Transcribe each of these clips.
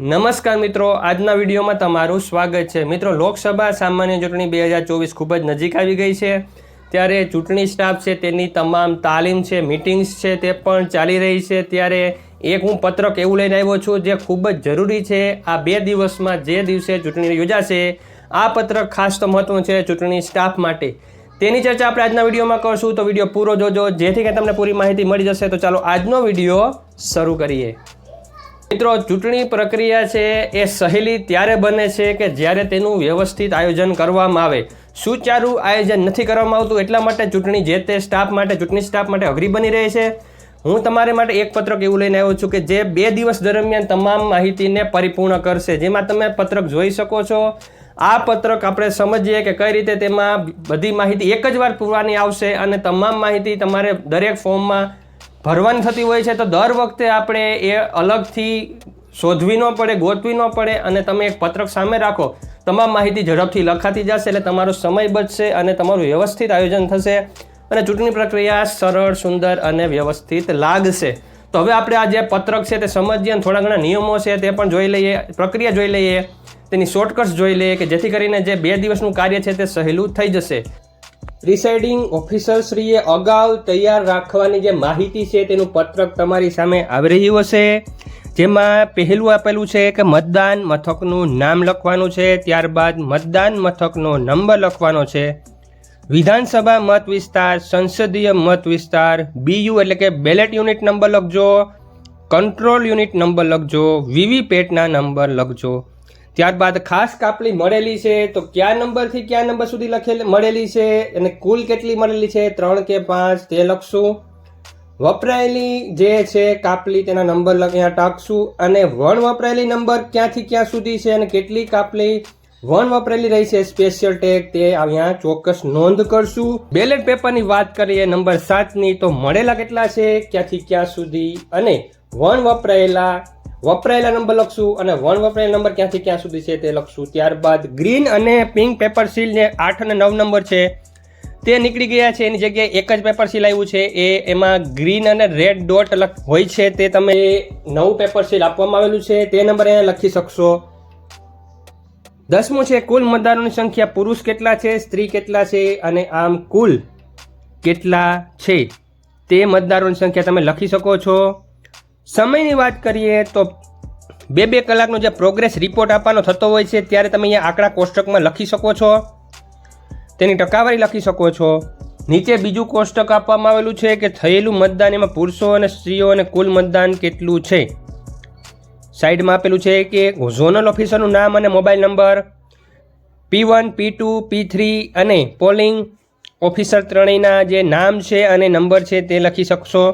નમસ્કાર મિત્રો, આજના વિડીયોમાં તમારું સ્વાગત છે. મિત્રો, લોકસભા સામાન્ય ચૂંટણી બે હજાર ચોવીસ ખૂબ જ નજીક આવી ગઈ છે. ત્યારે ચૂંટણી સ્ટાફ છે, તેની તમામ તાલીમ છે, મિટિંગ્સ છે, તે પણ ચાલી રહી છે. ત્યારે એક હું પત્રક એવું લઈને આવ્યો છું, જે ખૂબ જ જરૂરી છે. આ બે દિવસમાં જે દિવસે ચૂંટણી યોજાશે, આ પત્રક ખાસ તો મહત્વનું છે ચૂંટણી સ્ટાફ માટે. તેની ચર્ચા આપણે આજના વિડીયોમાં કરશું. તો વીડિયો પૂરો જોજો. જેથી કે તમને પૂરી માહિતી મળી જશે. તો ચાલો આજનો વીડિયો શરૂ કરીએ. મિત્રો, ચૂંટણી પ્રક્રિયા છે એ સહેલી ત્યારે બને છે કે જ્યારે તેનું વ્યવસ્થિત આયોજન કરવામાં આવે. સુચારું આયોજન નથી કરવામાં આવતું, એટલા માટે ચૂંટણી જે તે સ્ટાફ માટે, ચૂંટણી સ્ટાફ માટે અઘરી બની રહી છે. હું તમારે માટે એક પત્રક એવું લઈને આવ્યો છું કે જે બે દિવસ દરમિયાન તમામ માહિતીને પરિપૂર્ણ કરશે. જેમાં તમે પત્રક જોઈ શકો છો. આ પત્રક આપણે સમજીએ કે કઈ રીતે તેમાં બધી માહિતી એક જ વાર પૂરવાની આવશે અને તમામ માહિતી તમારે દરેક ફોર્મમાં ભરવાની થતી હોય છે તો દર વખતે આપણે એ અલગથી શોધવી ન પડે, ગોતવી ન પડે અને તમે એક પત્રક સામે રાખો. તમામ માહિતી ઝડપથી લખાતી જશે એટલે તમારો સમય બચશે અને તમારું વ્યવસ્થિત આયોજન થશે અને ચૂંટણી પ્રક્રિયા સરળ, સુંદર અને વ્યવસ્થિત લાગશે. તો હવે આપણે આ જે પત્રક છે તે સમજીએ અને થોડા ઘણા નિયમો છે તે પણ જોઈ લઈએ, પ્રક્રિયા જોઈ લઈએ, તેની શોર્ટકટ્સ જોઈ લઈએ કે જેથી કરીને જે બે દિવસનું કાર્ય છે તે સહેલું થઈ જશે. પ્રિસાઇડિંગ ઓફિસરશ્રીએ અગાઉ તૈયાર રાખવાની જે માહિતી છે તેનું પત્રક તમારી સામે આવી રહ્યું હશે. જેમાં પહેલું આપેલું છે કે મતદાન મથકનું નામ લખવાનું છે, ત્યારબાદ મતદાન મથકનો નંબર લખવાનો છે. વિધાનસભા મત વિસ્તાર, સંસદીય મત વિસ્તાર, બીયુ એટલે કે બેલેટ યુનિટ નંબર લખજો, કંટ્રોલ યુનિટ નંબર લખજો વીવીપેટના નંબર લખજો. ત્યારબાદ ખાસ કાપલી મળેલી છે, તો કયા નંબરથી કયા નંબર સુધી લખેલી મળેલી છે અને કુલ કેટલી મળેલી છે? ત્રણ કે પાંચ? તે લખશું. વપરાયેલી જે છે કાપલી, તેના નંબર અહીંયા ટાંકશું. અને વણ વપરાયેલી નંબર ક્યાંથી ક્યાં સુધી છે અને કેટલી કાપલી? વણ વપરાયેલી રહી છે સ્પેશિયલ ટેગ તે અહીંયા ચોક્કસ નોંધ કરશું. બેલેટ પેપરની વાત કરીએ, નંબર સાતની, તો મળેલા કેટલા છે? ક્યાંથી ક્યાં સુધી? અને વણ વપરાયેલા વપરાયેલા નંબર લખશું અને વન વપરાયેલા નંબર ક્યાંથી ક્યાં સુધી છે તે લખશું. ત્યારબાદ ગ્રીન અને પિંક પેપર સીલ જે આઠ અને નવ નંબર છે, તે નીકળી ગયા છે. એની જગ્યાએ એક જ પેપર સીલ આવ્યું છે. એ એમાં ગ્રીન અને રેડ ડોટ હોય છે તે તમે નવું પેપર સીલ આપવામાં આવેલું છે. તે નંબર અહીંયા લખી શકશો. દસમું છે, કુલ મતદારોની સંખ્યા પુરુષ કેટલા છે? સ્ત્રી કેટલા છે? અને આમ કુલ કેટલા છે? તે મતદારોની સંખ્યા તમે લખી શકો છો. સમયની વાત કરીએ તો બે બે કલાકનો જે પ્રોગ્રેસ રિપોર્ટ આપવાનો થતો હોય છે, ત્યારે તમે અહીંયા આંકડા કોષ્ટકમાં લખી શકો છો. તેની ટકાવારી લખી શકો છો. નીચે બીજું કોષ્ટક આપવામાં આવેલું છે કે થયેલું મતદાન એમાં પુરુષો અને સ્ત્રીઓ અને કુલ મતદાન કેટલું છે. સાઈડમાં આપેલું છે કે ઝોનલ ઓફિસરનું નામ અને mobile number P one P two P three અને પોલિંગ ઓફિસર ત્રણેયના જે નામ છે અને નંબર છે તે લખી શકશો.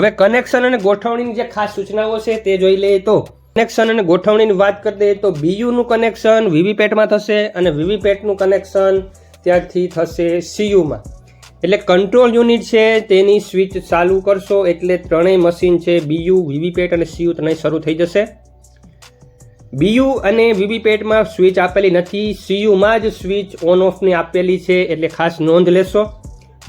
હવે કનેક્શન અને ગોઠવણીની જે ખાસ સૂચનાઓ છે તે જોઈ લઈએ તો કનેક્શન અને ગોઠવણીની વાત કરી દઈએ તો બીયુનું કનેક્શન વીવીપેટમાં થશે અને વીવીપેટનું કનેક્શન ત્યાંથી થશે સીયુમાં. એટલે કંટ્રોલ યુનિટ છે તેની સ્વિચ ચાલુ કરશો એટલે ત્રણેય મશીન છે, બીયુ વીવીપેટ અને સીયુ ત્રણેય શરૂ થઈ જશે. બીયુ અને વીવીપેટમાં સ્વિચ આપેલી નથી, સીયુમાં જ સ્વિચ ઓન ઓફની આપેલી છે એટલે ખાસ નોંધ લેશો.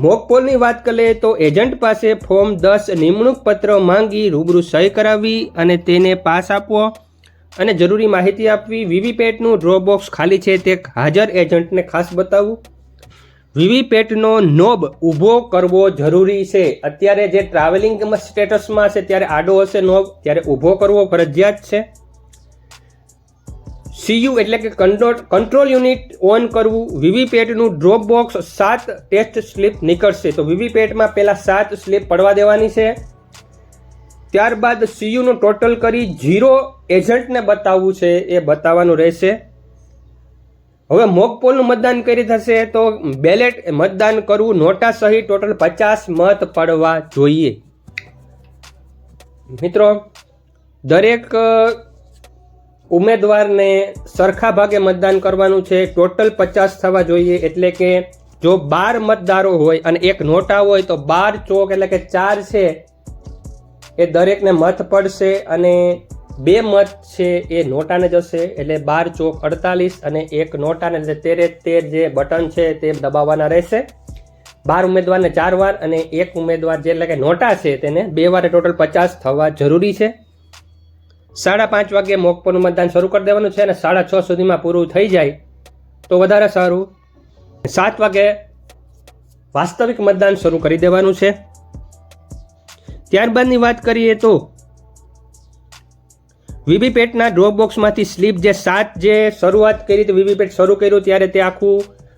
મોકપોલની વાત કરીએ તો એજન્ટ પાસે ફોર્મ દસ નિમણૂક પત્ર માંગી રૂબરૂ સહી કરાવવી અને તેને પાસ આપવો અને જરૂરી માહિતી આપવી. વીવીપેટનું ડ્રો બોક્સ ખાલી છે તે હાજર એજન્ટને ખાસ બતાવવું વીવીપેટનો નોબ ઊભો કરવો જરૂરી છે. અત્યારે જે ટ્રાવેલિંગ સ્ટેટસમાં છે, ત્યારે આડો હશે નોબ, ત્યારે ઊભો કરવો ફરજિયાત છે. સીયુ એટલે કે કંટ્રોલ કંટ્રોલ યુનિટ ઓન કરવું. વીવીપેટનું ડ્રોપ બોક્સ સાત ટેસ્ટ સ્લીપ નીકળશે. તો વીવીપેટમાં પહેલાં સાત સ્લીપ પડવા દેવાની છે. ત્યારબાદ સીયુનું ટોટલ કરી ઝીરો એજન્ટને બતાવવું છે. એ બતાવવાનું રહેશે. હવે મોકપોલનું મતદાન કરી થશે. તો બેલેટ મતદાન કરવું. નોટા સહિત ટોટલ પચાસ મત પડવા જોઈએ. મિત્રો, દરેક ઉમેદવારને સરખા ભાગે મતદાન કરવાનું છે. ટોટલ પચાસ થવા જોઈએ એટલે કે જો બાર મતદારો હોય અને એક નોટા હોય તો બાર ચોક એટલે કે ચાર છે એ દરેકને મત પડશે અને બે મત છે એ નોટાને જશે એટલે બાર ચોક અડતાલીસ અને એક નોટાને એટલે તેરે તેર જે બટન છે તે દબાવવાના રહેશે. બાર ઉમેદવારને ચાર વાર અને એક ઉમેદવાર જે એટલે કે નોટા છે તેને બે વારે ટોટલ પચાસ થવા જરૂરી છે. સાડા પાંચ વાગે મોકપોનું મતદાન શરૂ કરી દેવાનું છે અને સાડા છ સુધીમાં પૂરું થઈ જાય તો વધારે સારું. સાત વાગે વાસ્તવિક મતદાન શરૂ કરી દેવાનું છે. ત્યારબાદની વાત કરીએ તો વીવીપેટના ડ્રોપ બોક્સમાંથી સ્લીપ જે સાત જે શરૂઆત કરી હતી, વીવીપેટ શરૂ કર્યું ત્યારે તે આખું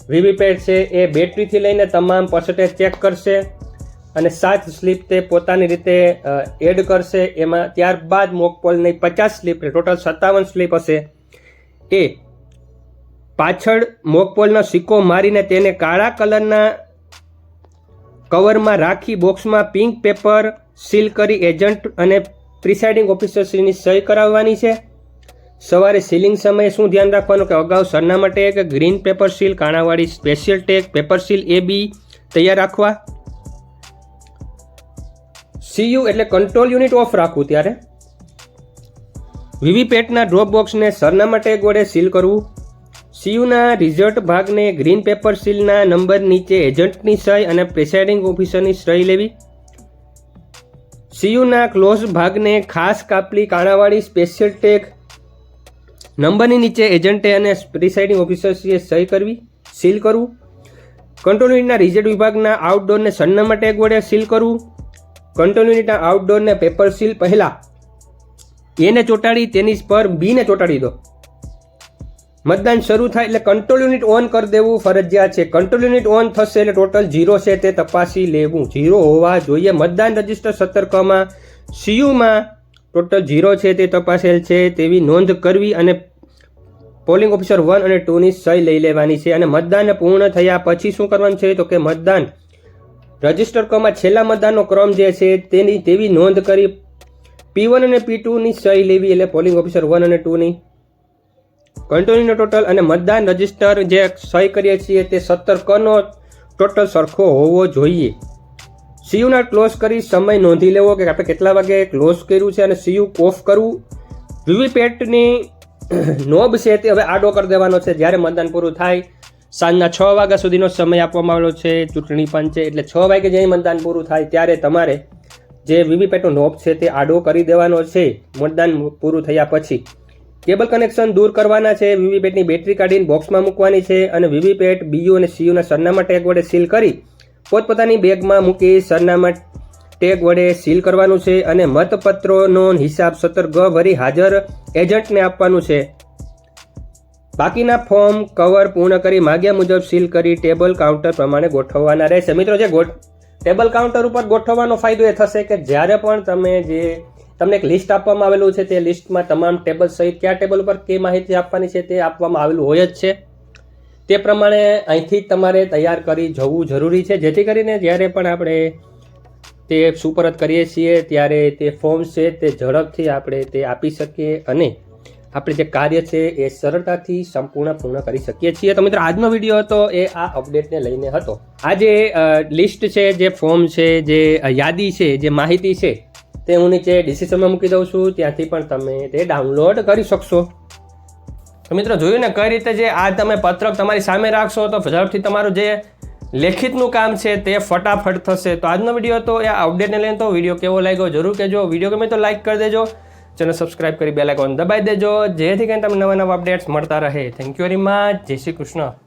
વીવીપેટ છે એ બેટરીથી લઈને તમામ પર્સન્ટેજ ચેક કરશે. અને સાત સ્લીપ તે પોતાની રીતે એડ કરશે. એમાં ત્યારબાદ મોકપોલની પચાસ સ્લીપ ટોટલ સત્તાવન સ્લીપ હશે. એ, પાછળ મોકપોલનો સિક્કો મારીને તેને કાળા કલરના કવરમાં રાખી બોક્સમાં પિંક પેપર સીલ કરી એજન્ટ અને પ્રિસાઇડિંગ ઓફિસરશ્રીની સહી કરાવવાની છે. સવારે સીલિંગ સમયે શું ધ્યાન રાખવાનું કે અગાઉ સરનામા tag, green paper seal, કાણાવાળી special tag, paper seal A B તૈયાર રાખવા. સીયુ એટલે કંટ્રોલ યુનિટ ઓફ રાખવું ત્યારે. વીવીપેટના ડ્રોપ બોક્સને સરનામા ટેગ વડે સીલ કરવું. સીયુના રિઝલ્ટ ભાગને ગ્રીન પેપર સીલના નંબર નીચે એજન્ટની સહી અને પ્રિસાઇડિંગ ઓફિસરની સહી લેવી. સીયુના ક્લોઝ ભાગને ખાસ કાપલી કાણાવાળી સ્પેશિયલ ટેગ નંબરની નીચે એજન્ટે અને પ્રિસાઇડિંગ ઓફિસર્સે સહી કરવી સીલ કરવું. કંટ્રોલ યુનિટના રિઝલ્ટ વિભાગના આઉટડોરને સરનામા ટેગ વડે સીલ કરવું. કંટ્રોલ યુનિટના આઉટડોરને પેપર સીલ પહેલાં. એને ચોંટાડી, તેની પર બીને ચોંટાડી દો. મતદાન શરૂ થાય એટલે કંટ્રોલ યુનિટ ઓન કરી દેવું ફરજિયાત છે. કંટ્રોલ યુનિટ ઓન થશે એટલે ટોટલ ઝીરો છે, તે તપાસી લેવું. ઝીરો હોવા જોઈએ. મતદાન રજિસ્ટર સતર્કમાં. સીયુમાં ટોટલ ઝીરો છે, તે તપાસેલ છે. તેવી નોંધ કરવી અને પોલિંગ ઓફિસર વન અને ટુની સહી લઈ લેવાની છે. અને મતદાન પૂર્ણ થયા પછી શું કરવાનું છે? તો કે મતદાન રજિસ્ટર કમાં છેલ્લા મતદાનનો ક્રમ જે છે તેની તેવી નોંધ કરી પી વન અને પી ટુની સહી લેવી એટલે પોલિંગ ઓફિસર વન અને ટુની કંટ્રોલનો ટોટલ અને મતદાન રજિસ્ટર જે સહી કરીએ છીએ તે સત્તર કનો ટોટલ સરખો હોવો જોઈએ. સીયુના ક્લોઝ કરી સમય નોંધી લેવો કે આપણે કેટલા વાગે ક્લોઝ કર્યું છે અને સીયુ ઓફ કરવું. વીવીપેટની નોબ છે તે હવે આડો કરી દેવાનો છે જ્યારે મતદાન પૂરું થાય સાંજના છ વાગ્યા સુધીનો સમય આપવામાં આવેલો છે, ચૂંટણી પંચે એટલે છ વાગે જે મતદાન પૂરું થાય ત્યારે તમારે જે વીવીપેટનો નોબ છે તે આડો કરી દેવાનો છે, મતદાન પૂરું થયા પછી. કેબલ કનેક્શન દૂર કરવાના છે વીવીપેટની બેટરી કાઢીને બોક્સમાં મૂકવાની છે અને વીવીપેટ બીયુ અને સીયુના સરનામા ટેગ વડે સીલ કરી પોતપોતાની બેગમાં મૂકી સરનામા ટેગ વડે સીલ કરવાનું છે અને મતપત્રોનો હિસાબ સત્તર ગ ભરી હાજર એજન્ટને આપવાનું છે. બાકીના ફોર્મ કવર પૂર્ણ કરી માગ્યા મુજબ સીલ કરી ટેબલ કાઉન્ટર પ્રમાણે ગોઠવવાના રહેશે. મિત્રો, જે ટેબલ કાઉન્ટર ઉપર ગોઠવવાનો ફાયદો એ થશે કે જ્યારે પણ તમે જે તમને એક લિસ્ટ આપવામાં આવેલું છે, તે લિસ્ટમાં તમામ ટેબલ સહિત કયા ટેબલ ઉપર કે માહિતી આપવાની છે તે આપવામાં આવેલું હોય જ છે. તે પ્રમાણે અહીંથી તમારે તૈયાર કરી જવું જરૂરી છે. જેથી કરીને જ્યારે પણ આપણે તે સુપરત કરીએ છીએ, ત્યારે તે ફોર્મ છે તે ઝડપથી આપણે તે આપી શકીએ અને આપણે જે કાર્ય છે એ સરળતાથી સંપૂર્ણ પૂર્ણ કરી શકીએ છીએ. તો મિત્રો, આજનો વીડિયો હતો એ આ અપડેટને લઈને હતો. આ જે લિસ્ટ છે, જે ફોર્મ છે, જે યાદી છે, જે માહિતી છે, તે હું નીચે ડિસ્ક્રિપ્શનમાં મૂકી દઉં છું. ત્યાંથી પણ તમે તે ડાઉનલોડ કરી શકશો. તો મિત્રો, જોયું ને કઈ રીતે જે આ તમે પત્રક તમારી સામે રાખશો, તો ઝડપથી તમારું જે લેખિતનું કામ છે તે ફટાફટ થશે. તો આજનો વીડિયો હતો એ અપડેટને લઈને. તો વીડિયો કેવો લાગ્યો? જરૂર કહેજો. વીડિયો ગમે તો લાઈક કરી દેજો. ચેનલ સબસ્ક્રાઇબ કરી બેલાઇકોન દબાવી દેજો. જેથી કરીને તમને નવા નવા અપડેટ્સ મળતા રહે. થેન્ક યુ વેરી મચ જય શ્રી કૃષ્ણ.